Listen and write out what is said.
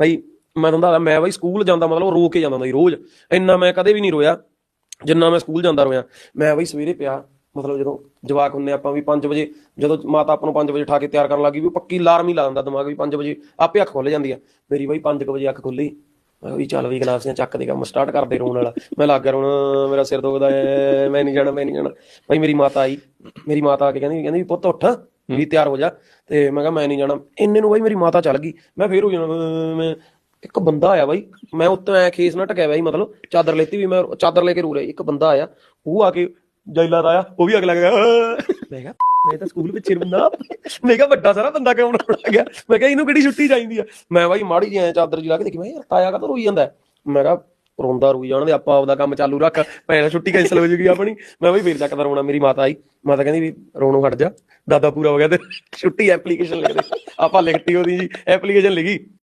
ਭਾਈ ਮੈਂ ਤੁਹਾਨੂੰ ਦੱਸਦਾ, ਮੈਂ ਬਾਈ ਸਕੂਲ ਜਾਂਦਾ, ਮਤਲਬ ਰੋ ਕੇ ਜਾਂਦਾ ਹੁੰਦਾ ਸੀ ਰੋਜ਼। ਇੰਨਾ ਮੈਂ ਕਦੇ ਵੀ ਨਹੀਂ ਰੋਇਆ, ਜਿੰਨਾ ਮੈਂ ਸਕੂਲ ਜਾਂਦਾ ਰੋਇਆ। ਮੈਂ ਬਾਈ ਸਵੇਰੇ ਪਿਆ, ਮਤਲਬ ਜਦੋਂ ਜਵਾਕ ਹੁੰਨੇ ਆਪਾਂ ਵੀ 5 ਵਜੇ, ਜਦੋਂ ਮਾਤਾ ਆਪਾਂ ਨੂੰ 5 ਵਜੇ ਠਾ ਕੇ ਤਿਆਰ ਕਰਨ ਲੱਗੀ ਵੀ ਪੱਕੀ ਅਲਾਰਮ ਹੀ ਲਾ ਦਿੰਦਾ ਦਿਮਾਗ ਵੀ 5 ਵਜੇ, ਆਪੇ ਅੱਖ ਖੁੱਲ ਜਾਂਦੀ ਆ। ਮੇਰੀ ਬਾਈ 5 ਵਜੇ ਅੱਖ ਖੁੱਲੀ ਮੈਂ ਕਿਹਾ ਵੀ ਚੱਲ ਵੀ ਗਲਾਸੀਆਂ ਚੱਕ ਦੇ ਕੰਮ ਸਟਾਰਟ ਕਰਦੇ ਰੋਣ ਵਾਲਾ। ਮੈਂ ਲੱਗ ਗਿਆ ਰੋਣ, ਮੇਰਾ ਸਿਰ ਦੁਖਦਾ ਏ ਮੈਂ ਨਹੀਂ ਜਾਣਾ, ਮੈਂ ਨਹੀਂ ਜਾਣਾ। ਭਾਈ ਮੇਰੀ ਮਾਤਾ ਆਈ, ਮੇਰੀ ਮਾਤਾ ਆ ਕੇ ਕਹਿੰਦੀ ਕਹਿੰਦੀ ਵੀ ਪੁੱਤ ਉੱਠ। ਵੀ ਤਿਆਰ ਹੋ ਜਾ। ਤੇ ਮੈਂ ਕਿਹਾ ਮੈਂ ਨਹੀਂ ਜਾਣਾ। ਇੰਨੇ ਨੂੰ ਬਾਈ ਮੇਰੀ ਮਾਤਾ ਚੱਲ ਗਈ। ਮੈਂ ਫੇਰ ਹੋ ਜਾਣਾ ਮੈਂ ਇੱਕ ਬੰਦਾ ਆਇਆ ਬਾਈ। ਮੈਂ ਉੱਤੇ ਐ ਖੇਸ ਨਾ ਟਕਿਆ ਬਾਈ, ਮਤਲਬ ਚਾਦਰ ਲੈਤੀ ਵੀ ਮੈਂ, ਚਾਦਰ ਲੈ ਕੇ ਰੂ ਰਿਹਾ ਇੱਕ ਬੰਦਾ ਆਇਆ, ਉਹ ਆ ਕੇ ਜੈਲਾ ਦਾ ਆਇਆ, ਉਹ ਵੀ ਅਗਲਾ ਗਿਆ ਮੈਂ ਕਿਹਾ, ਮੈਂ ਤਾਂ ਸਕੂਲ ਵਿੱਚ ਬੰਦਾ ਮੈਂ ਕਿਹਾ, ਵੱਡਾ ਸਾਰਾ ਬੰਦਾ ਕਿਉਂ ਆ ਗਿਆ ਮੈਂ ਕਿਹਾ, ਇਹਨੂੰ ਕਿਹੜੀ ਛੁੱਟੀ ਚਾਹੀਦੀ ਆ? ਮੈਂ ਬਾਈ ਮਾੜੀ ਜਿਹੀ ਐਂ ਚਾਦਰ ਜੀ ਲਾ ਕੇ ਦੇਖੀ, ਮੈਂ ਯਾਰ, ਤਾਇਆ ਕਾ ਰੋਈ ਜਾਂਦਾ? ਮੈਂ ਕਿਹਾ ਰੋਂਦਾ ਰੋਈ ਜਾਣ ਆਪਾਂ ਆਪਦਾ ਕੰਮ ਚਾਲੂ ਰੱਖ, ਭੈਣ ਛੁੱਟੀ ਕੈਂਸਲ ਹੋ ਜੂਗੀ ਆਪਣੀ। ਮੈਂ ਬਈ ਫੇਰ ਚੱਕਦਾ ਰੋਣਾ, ਮੇਰੀ ਮਾਤਾ ਆਈ। ਮਾਤਾ ਕਹਿੰਦੀ ਵੀ ਰੋਣੋਂ ਹਟ ਜਾ। ਦਾਦਾ ਪੂਰਾ ਹੋ ਗਿਆ ਤੇ ਛੁੱਟੀ ਐਪਲੀਕੇਸ਼ਨ ਲਿਖ ਦੇ। ਆਪਾਂ ਲਿਖਤੀ ਉਹਦੀ ਜੀ ਐਪਲੀਕੇਸ਼ਨ ਲਿਖੀ।